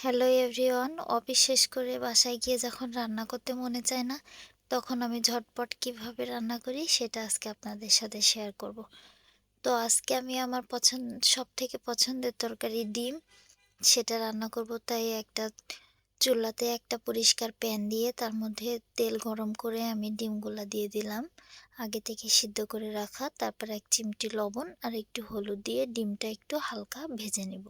Hello everyone office শেষ করে বাসায় গিয়ে যখন রান্না করতে মনে চায় না, তখন আমি ঝটপট কীভাবে রান্না করি সেটা আজকে আপনাদের সাথে শেয়ার করব। তো আজকে আমি আমার পছন্দ সব থেকে পছন্দের তরকারি ডিম। সেটা রান্না করব তাই একটা চুলাতে একটা পরিষ্কার প্যান দিয়ে, তার মধ্যে তেল গরম করে আমি ডিমগুলা দিয়ে দিলাম। আগে থেকে সিদ্ধ করে রাখা, তারপর এক চিমটি লবণ আর একটু হলুদ দিয়ে ডিমটা একটু হালকা ভেজে নেব।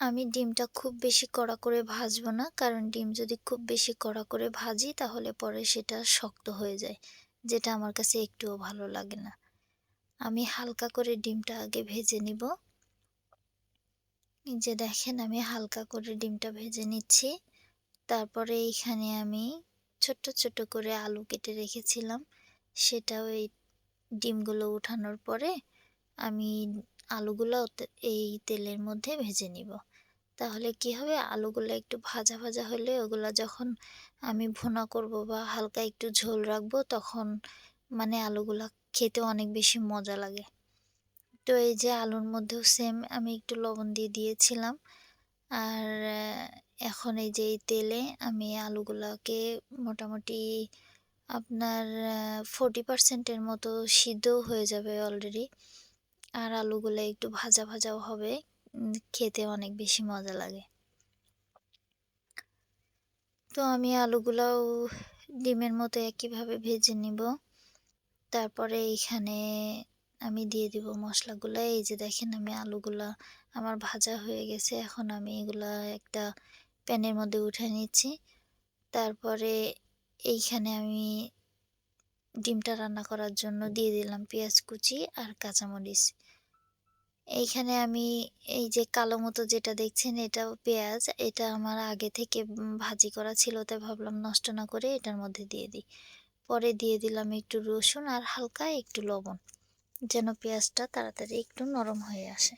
আমি ডিমটা খুব বেশি কড়া করে ভাজবো না, কারণ ডিম যদি খুব বেশি কড়া করে ভাজি তাহলে পরে সেটা শক্ত হয়ে যায়, যেটা আমার কাছে একটুও ভালো লাগে না। আমি হালকা করে ডিমটা আগে ভেজে নিব। যে দেখেন আমি হালকা করে ডিমটা ভেজে নিচ্ছি। তারপরে এইখানে আমি ছোট্ট ছোট্ট করে আলু কেটে রেখেছিলাম, সেটা ওই ডিমগুলো উঠানোর পরে আমি আলুগুলো এই তেলের মধ্যে ভেজে নিব। তাহলে কি হবে? আলুগুলো একটু ভাজা ভাজা হলে ওগুলো যখন আমি ভুনা করব বা হালকা একটু ঝোল রাখব, তখন মানে আলুগুলো খেতে অনেক বেশি মজা লাগে। তো এই যে আলুর মধ্যেও সেম আমি একটু লবণ দিয়ে দিয়েছিলাম। আর এখন এই যে তেলে আমি আলুগুলোকে মোটামুটি আপনার ফোর্টি পার্সেন্টের মতো সিদ্ধও হয়ে যাবে অলরেডি আর আলুগুলো একটু ভাজা, ভাজাও হবে। খেতে অনেক বেশি মজা লাগে। তো আমি আলুগুলাও ডিমের মতো একইভাবে ভেজে নিব। তারপরে এইখানে আমি দিয়ে দিব মশলাগুলো। এই যে দেখেন আমি আলুগুলা আমার ভাজা হয়ে গেছে। এখন আমি এগুলা একটা প্যানের মধ্যে উঠে নিচ্ছি। তারপরে এইখানে আমি ডিমটা রান্না করার জন্য দিয়ে দিলাম পেঁয়াজ কুচি আর কাঁচামরিচ। এইখানে আমি এই যে কালো মতো যেটা দেখছেন এটা পেঁয়াজ। এটা আমার আগে থেকে ভাজি করা ছিল, তাই ভাবলাম নষ্ট না করে এটার মধ্যে দিয়ে দিই। পরে দিয়ে দিলাম একটু রসুন আর হালকা একটু লবণ, যেন পেঁয়াজটা তাড়াতাড়ি একটু নরম হয়ে আসে।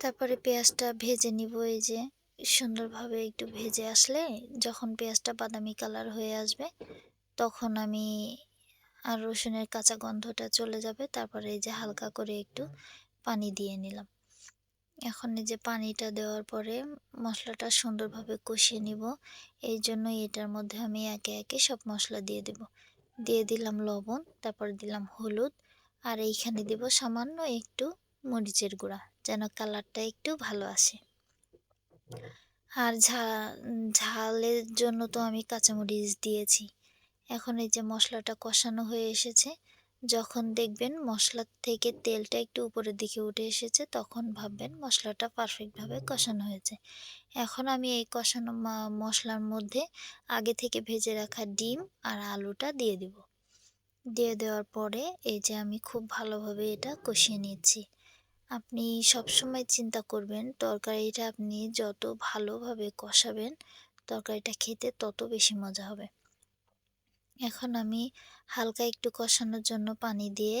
তারপরে পেঁয়াজটা ভেজে নিব, এই যে সুন্দরভাবে একটু ভেজে আসলে যখন পেঁয়াজটা বাদামি কালার হয়ে আসবে, তখন আমি আর রসুনের কাঁচা গন্ধটা চলে যাবে। তারপরে এই যে হালকা করে একটু পানি দিয়ে নিলাম। এখন এই যে পানিটা দেওয়ার পরে মশলাটা সুন্দরভাবে কষিয়ে নিব। এই জন্য এটার মধ্যে আমি একে একে সব মশলা দিয়ে দেব। দিয়ে দিলাম লবণ, তারপর দিলাম হলুদ, আর এইখানে দিব সামান্য একটু মরিচের গুঁড়া, যেন কালারটা একটু ভালো আসে। আর ঝা, ঝালের জন্য তো আমি কাঁচামরিচ দিয়েছি। এখন এই যে মশলাটা কষানো হয়ে এসেছে, যখন দেখবেন মশলার থেকে তেলটা একটু উপরের দিকে উঠে এসেছে, তখন ভাববেন মশলাটা পারফেক্টভাবে কষানো হয়েছে। এখন আমি এই কষানো মশলার মধ্যে আগে থেকে ভেজে রাখা ডিম আর আলুটা দিয়ে দিব। দিয়ে দেওয়ার পরে এই যে আমি খুব ভালোভাবে এটা কষিয়ে নিচ্ছি। আপনি সবসময় চিন্তা করবেন তরকারিটা আপনি যত ভালোভাবে কষাবেন, তরকারিটা খেতে তত বেশি মজা হবে। এখন আমি হালকা একটু কষানোর জন্য পানি দিয়ে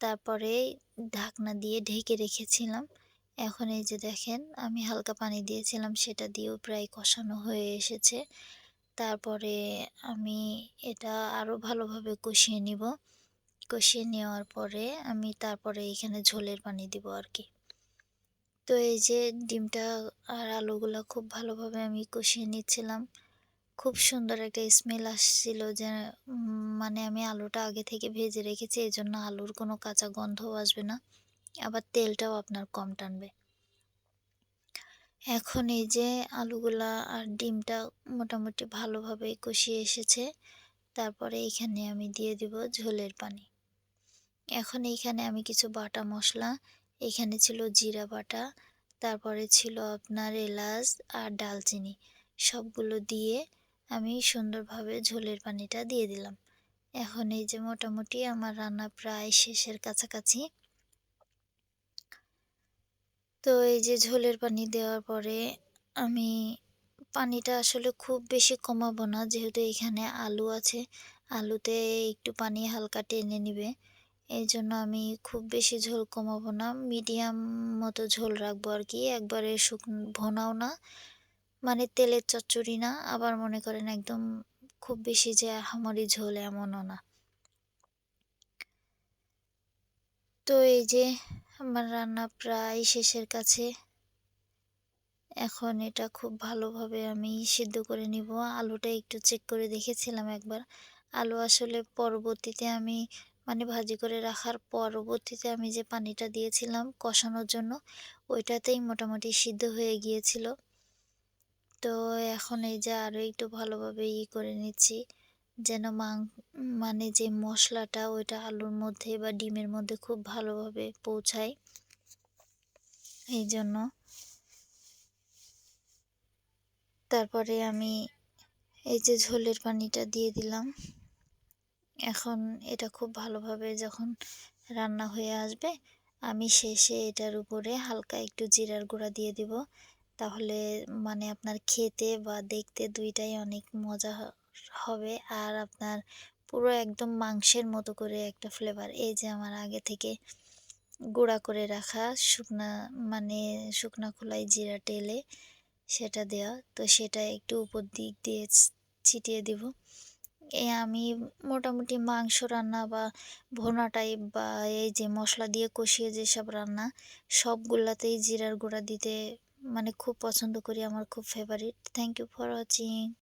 তারপরে ঢাকনা দিয়ে ঢেকে রেখেছিলাম। এখন এই যে দেখেন, আমি হালকা পানি দিয়েছিলাম, সেটা দিয়েও প্রায় কষানো হয়ে এসেছে। তারপরে আমি এটা আরও ভালোভাবে কষিয়ে নিব। কষিয়ে নেওয়ার পরে আমি তারপরে এখানে ঝোলের পানি দিব আর কি। তো এই যে ডিমটা আর আলুগুলো খুব ভালোভাবে আমি কষিয়ে নিচ্ছিলাম। খুব সুন্দর একটা স্মেল আসছিল যে মানে আমি আলুটা আগে থেকে ভেজে রেখেছি এই জন্য আলুর কোনো কাঁচা গন্ধও আসবে না, আবার তেলটাও আপনার কম টানবে। এখন এই যে আলুগুলা আর ডিমটা মোটামুটি ভালোভাবে কষিয়ে এসেছে, তারপরে এখানে আমি দিয়ে দিব ঝোলের পানি। এখন এইখানে আমি কিছু বাটা মশলা, এখানে ছিল জিরা বাটা, তারপরে ছিল আপনার এলাচ আর ডালচিনি, সবগুলো দিয়ে আমি সুন্দরভাবে ঝোলের পানিটা দিয়ে দিলাম। এখন এই যে মোটামুটি আমার রান্না প্রায় শেষের কাছাকাছি। তো এই যে ঝোলের পানি দেওয়ার পরে আমি পানিটা আসলে খুব বেশি কমাবো না, যেহেতু এখানে আলু আছে। আলুতে একটু পানি হালকা টেনে নিবে। এই জন্য আমি খুব বেশি ঝোল কমাবো না। মিডিয়াম মতো ঝোল রাখব আর কি। একবারে শুকনো, ভোনাও না। মানে তেলের চচ্চড়ি না, আবার মনে করেন একদম খুব বেশি যে আহামরি ঝোল এমনও না। তো এই যে আমার রান্না প্রায় শেষের কাছে। এখন এটা খুব ভালোভাবে আমি সিদ্ধ করে নিব। আলুটা একটু চেক করে দেখেছিলাম একবার। আলু আসলে পরবর্তীতে আমি মানে ভাজি করে রাখার পরবর্তীতে আমি যে পানিটা দিয়েছিলাম কষানোর জন্য, ওইটাতেই মোটামুটি সিদ্ধ হয়ে গিয়েছিল। তো এখন এই যে আরও একটু ভালোভাবে ই করে নিচ্ছি। যেন মাং মানে যে মশলাটা ওইটা আলুর মধ্যে বা ডিমের মধ্যে খুব ভালোভাবে পৌঁছায়। এই জন্য। তারপরে আমি এই যে ঝোলের পানিটা দিয়ে দিলাম। এখন এটা খুব ভালোভাবে যখন রান্না হয়ে আসবে, আমি শেষে এটার উপরে হালকা একটু জিরার গুঁড়া দিয়ে দিব। তাহলে মানে আপনার খেতে বা দেখতে দুইটাই অনেক মজা হবে। আর আপনার পুরো একদম মাংসের মতো করে একটা ফ্লেভার এই যে আমার আগে থেকে গুঁড়া করে রাখা শুকনা মানে শুকনা খোলাই জিরা টেলে সেটা দেওয়া তো সেটা একটু উপর দিক দিয়ে ছিটিয়ে দিব। এ আমি মোটামুটি মাংস রান্না বা ভোনা টাইপ বা এই যে মশলা দিয়ে কষিয়ে যেসব রান্না, সবগুলাতেই জিরার গুঁড়া দিতে মানে খুব পছন্দ করি আমার খুব favourite thank you for watching